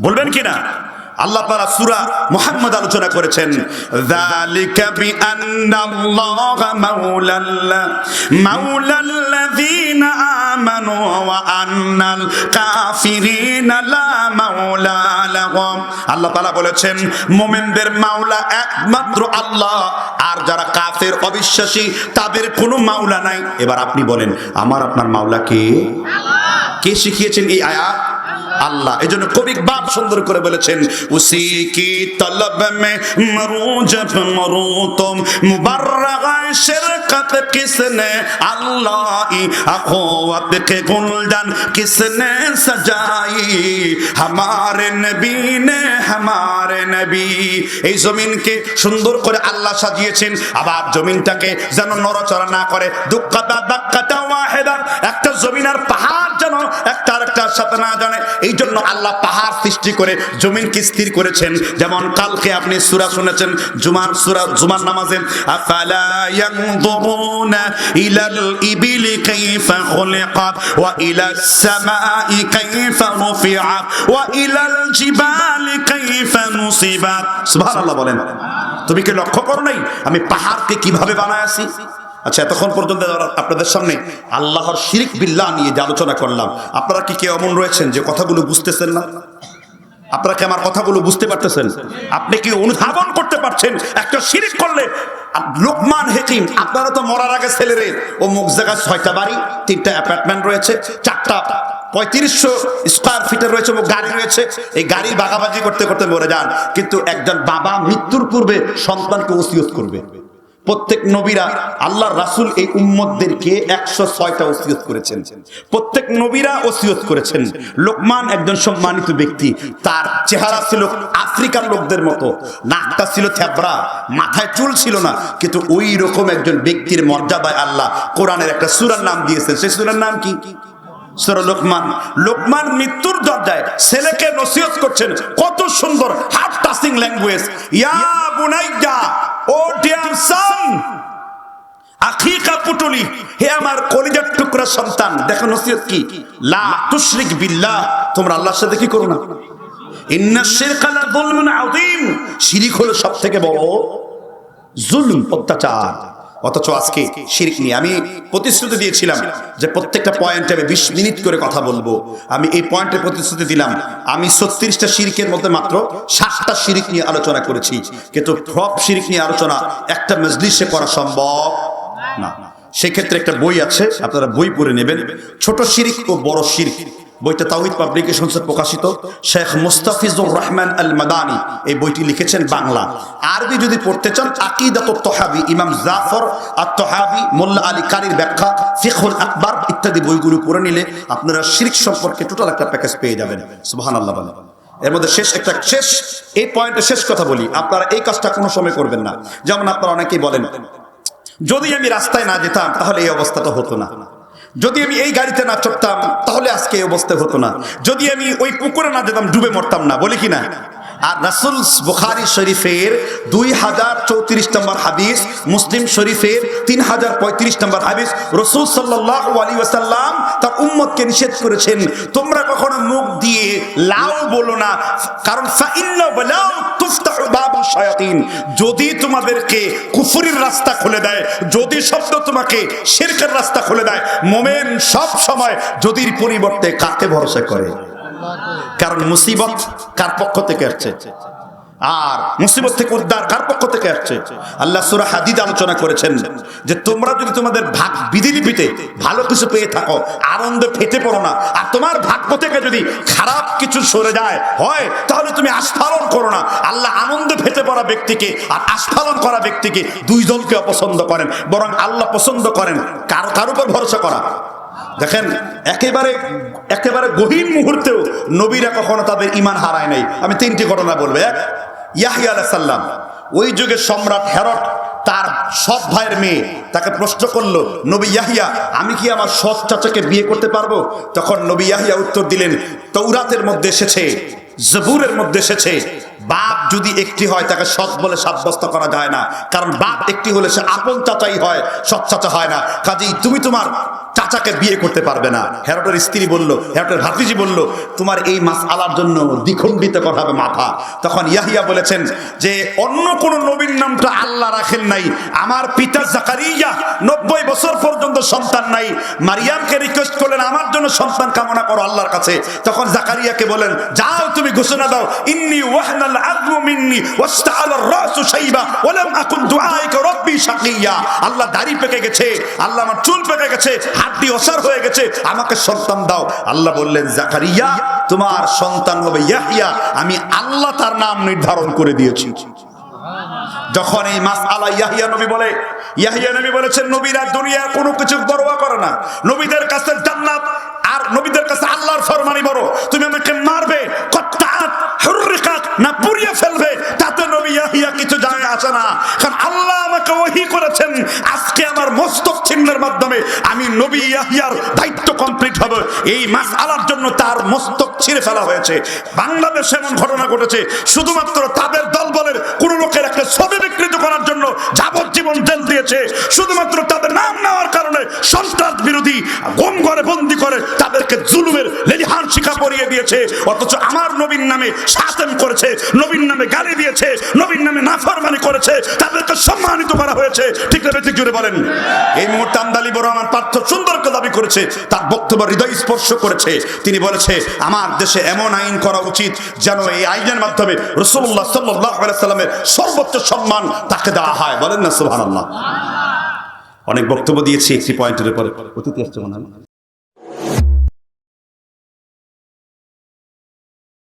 বলবেন কিনা? আল্লাহ তাআলা সুরা মুহাম্মদ আলোচনা করেছেন যালিকা বিআন্নাল্লাহা মাওলাল্লা মাওলাল্লাযীনা আমানু ওয়া আন্নাল কাফিরিনা লা মাওলা লাহুম আল্লাহ তাআলা বলেছেন মুমিনদের মাওলা একমাত্র আল্লাহ আর যারা কাফের অবিশ্বাসী তাদের কোনো মাওলা নাই। এবার আপনি বলেন আমার আপনার মাওলা কে? কে শিখিয়েছেন এই আয়াত? আল্লাহ। এই জন্য কবি বাপ সুন্দর করে বলেছেন উসি কি তলব মে মরু, জব মরু তুম মুবাররাগায় শিরকত কিসনে? আল্লাহি আখওয়াত কে গুলদান কিসনে সাজাই? হামারে নবী নে হামারে নবী। এই জমিন কে সুন্দর করে আল্লাহ সাজিয়েছেন। আবার জমিনটাকে যেন নড়াচড়া না করে। দুক্কাতা দাক্কাতা ওয়াহিদা। একটা জমিন আর পাহাড় যেন একটা আরেকটার সাথে না জানে। এই জন্য আল্লাহ পাহাড় সৃষ্টি করে, জমিনকে স্থির করেছেন। যেমন কালকে আপনি সূরা শুনেছেন, জুমার সুরা, জুমার নামাজে ইলাল বলেন। তুমি কি লক্ষ্য করো নাই? আমি পাহাড়কে কীভাবে বানায় আছি? আচ্ছা এতক্ষণ পর্যন্ত আপনাদের সামনে আল্লাহর শিরিক বিল্লাহ নিয়ে যে আলোচনা করলাম, আপনারা কি কেউ এমন রয়েছেন যে কথাগুলো বুঝতেছেন না? আপনারা কি আমার কথাগুলো বুঝতে পারতেছেন? আপনি কি অনুধাবন করতে পারছেন? একটা শিরিক করলে লোকমান হেকিম, আপনারা তো মরার আগে ছেলেরে ও মুখ জায়গায় ছয়টা বাড়ি, তিনটা অ্যাপার্টমেন্ট রয়েছে, চারটা পঁয়ত্রিশশো স্কোয়ার ফিটের রয়েছে গাড়ি রয়েছে, এই গাড়ি বাগাবাজি করতে করতে মরে যান। কিন্তু একজন বাবা মৃত্যুর পূর্বে সন্তানকে ওসিয়ত করবে। প্রত্যেক নবীরা আল্লাহ রাসূল এই উম্মতদেরকে একশো ছয়টা ওসিয়ত করেছেন। প্রত্যেক নবীরা ওসিয়ত করেছেন। লোকমান একজন সম্মানিত ব্যক্তি, তার চেহারা ছিল আফ্রিকার লোকদের মতো, নাকটা ছিল থ্যাবরা মাথায় চুল ছিল না, কিন্তু ওই রকম একজন ব্যক্তির মর্যাদায় আল্লাহ কোরআনের একটা সুরার নাম দিয়েছেন। সেই সুরার নাম কি? সুরা লোকমান। লোকমান মৃত্যুর দরজায় ছেলেকে নসিহত করছেন। কত সুন্দর হার্ট টাচিং ল্যাঙ্গুয়েজ ইয়া বুনাইয়া আমার কলিজার টুকরা সন্তান। দেখো নসিহত কি? লা তুশরিক বিল্লাহ। তোমরা আল্লাহর সাথে কি করো না? ইন্না শিরকা লা যুলমুন আযীম। শিরিক হলো সবথেকে বড় জুলম, অত্যাচার। অথচ আজকে শিরিক নিয়ে আমি প্রতিশ্রুতি দিয়েছিলাম যে প্রত্যেকটা পয়েন্টে আমি বিশ মিনিট করে কথা বলব। আমি এই পয়েন্টের প্রতিশ্রুতি দিলাম, আমি ছত্রিশটা শিরিকের মধ্যে মাত্র সাতটা শিরিক নিয়ে আলোচনা করেছি। কিন্তু সব শিরিক নিয়ে আলোচনা একটা মজলিসে করা সম্ভব না। সেক্ষেত্রে একটা বই আছে, আপনারা বই পড়ে নেবেন। ছোট শিরিক ও বড় শিরিক। বইটা তাওহিদ পাবলিকেশনসে প্রকাশিত। শেখ মুস্তাফিজুর রহমান আল মাদানি এই বইটি লিখেছেন বাংলা। আরবি যদি পড়তে চান, আকিদাত তহাবি, ইমাম জাফর আর তহাবি মোল্লা আলী কারির ব্যাখ্যা ফিখুল আকবর ইত্যাদি বইগুলো পড়ে নিলে আপনারা শিরিক সম্পর্কে টোটাল একটা প্যাকেজ পেয়ে যাবেন। সুবহানাল্লাহ বলেন। এর মধ্যে শেষ একটা, শেষ, এই পয়েন্টে শেষ কথা বলি। আপনারা এই কাজটা কোনো সময় করবেন না। যেমন আপনারা অনেকেই বলেন যদি আমি রাস্তায় না যেতাম, তাহলে এই অবস্থাটা হতো না। যদি আমি এই গাড়িতে না চড়তাম, তাহলে আজকে এই অবস্থা হতো না। যদি আমি ওই পুকুরে না যেতাম, ডুবে মরতাম না, বলি কি না আর রাসুল বুখারি শরীফের দুই হাজার চৌত্রিশ নম্বর হাদিস, মুসলিম শরীফের তিন হাজার পঁয়ত্রিশ নম্বর হাদিস, রসুল সাল্লাহ আলী ওয়াসাল্লাম তার উম্মতকে নিষেধ করেছেন, তোমরা কখনো মুখ দিয়ে লাও বলো না, কারণ শায়াতিন, যদি তোমাদেরকে কুফুরির রাস্তা খুলে দেয়, যদি শব্দ তোমাকে শিরকের রাস্তা খুলে দেয়, মোমেন সব সময় যদির পরিবর্তে কাকে ভরসা করে? কারণ মুসিবত কার পক্ষ থেকে আসছে? আর মুসিবত থেকে উদ্ধার কার পক্ষ থেকে আসছে? আল্লাহ সুরা হাদিদ আলোচনা করেছেন যে তোমরা যদি তোমাদের ভাগ বিধিলিপিতে ভালো কিছু পেয়ে থাকো, আনন্দ ফেটে পড়ো না, আর তোমার ভাগ্য থেকে যদি খারাপ কিছু সরে যায়, হয়, তাহলে তুমি আস্ফালন করো না। আল্লাহ আনন্দ ফেটে পড়া ব্যক্তিকে আর আস্ফালন করা ব্যক্তিকে দুই দলকে অপছন্দ করেন, বরং আল্লাহ পছন্দ করেন কার কার উপর ভরসা করা। দেখেন, একেবারে একেবারে গহীন মুহূর্তেও নবীরা কখনো তাদের ইমান হারায় নাই। আমি তিনটি ঘটনা বলব। এক ইয়াহিয়া আলাইহিস সালাম, ওই যুগে সম্রাট হেরট, তার সৎ ভাইয়ের মেয়ে, তাকে প্রশ্ন করল, নবী ইয়াহিয়া, আমি কি আমার সৎ চাচাকে বিয়ে করতে পারব? তখন নবী ইয়াহিয়া উত্তর দিলেন তৌরাতের মধ্যে এসেছে, জবুরের মধ্যে এসেছে। বাপ যদি একটি হয়, তাকে সৎ বলে সাব্যস্ত করা যায় না। কারণ বাপ একটি হলে সে আপন চাচাই হয়, সৎ চাচা হয় না। কাজেই তুমি তোমার চাচাকে বিয়ে করতে পারবে না। হেরটের স্ত্রী বলল, হেরটের ভাতিজি বলল, তোমার এই মাস আলার জন্য দ্বিখণ্ডিত করা হবে মাথা। তখন ইয়াহিয়া বলেছেন যে, অন্য কোন নবীর নামটা আল্লাহ রাখেন নাই। আমার পিতা জাকারিয়া নব্বই বছর পর্যন্ত সন্তান নাই। মারিয়ামকে রিকোয়েস্ট করলেন, আমার জন্য সন্তান কামনা করো আল্লাহর কাছে। তখন জাকারিয়াকে বলেন, যাও, তুমি ঘোষণা দাও, ইন্নি ওয়াহনাল আযমু মিন্নি ওয়াস্তাআলা আর-রাসু শাইবা ওয়া আকুন দুআইকা রাব্বি শাকিয়া। আল্লাহ দাড়ি পেকে গেছে, আল্লাহ আমার চুল পেকে গেছে হাড্ডি অসার হয়ে গেছে, আমাকে সন্তান দাও। আল্লাহ বললেন, জাকারিয়া, তোমার সন্তান হবে ইয়াহিয়া। আমি আল্লাহ তার নাম নির্ধারণ করে দিয়েছি। যখন এই মাস আলা ইয়াহিয়া নবী বলে, ইয়াহিয়া নবী বলেছেন, নবীরা দুনিয়া কোনো কিছু পরোয়া করে না। নবীদের কাছে জান্নাত, আর নবীদের কাছে আল্লাহর ফরমানি বড়। তুমি আমাকে মারবে, কত্তাত, হুররিকাত, না পুড়িয়ে ফেলবে, তাতে নবী ইয়াহিয়া কিছু যায় আসে না। কারণ আল্লাহ আমাকে ওহী করেছেন আজকে আমার মস্তক চিহ্নের মাধ্যমে আমি নবী ইয়াহিয়ার দায়িত্ব কমপ্লিট হবে। এই মাস আলার জন্য তার মস্তক ছিঁড়ে ফেলা হয়েছে। বাংলাদেশে এমন ঘটনা ঘটেছে, শুধুমাত্র তাদের দল দলবলের কোন লোকের একটা ছবি বিকৃত করার জন্য যাবজ্জীবন জেল দিয়েছে। শুধুমাত্র তাদের নাম নেওয়ার কারণে সন্ত্রাস বিরোধী গম ঘরে বন্দি করে তাদেরকে শিখা পরিয়ে দিয়েছে, অথচ আমার নবীন নামে শাসন করেছে নবীন নামে গালি দিয়েছে নবীন নামে নাফরমানি করেছে, তাদেরকে সম্মানিত করা হয়েছে। ঠিক না ঠিক জুড়ে বলেন? এই মুহূর্তে আমদালি বড় আমার পার্থ সুন্দরকে দাবি করেছে, তার বক্তব্য হৃদয় স্পর্শ করেছে। তিনি বলেছে, আমার দেশে এমন আইন করা উচিত যেন এই আইনের মাধ্যমে রসুল্লাহ সাল্লাহ সাল্লামের সর্বোচ্চ সম্মান তাকে দেওয়া হয়। বলেন না সুহান অনেক বক্তব্য দিয়েছি, একটি পয়েন্টের উপরে। অতিথি আসছে মনে হয়।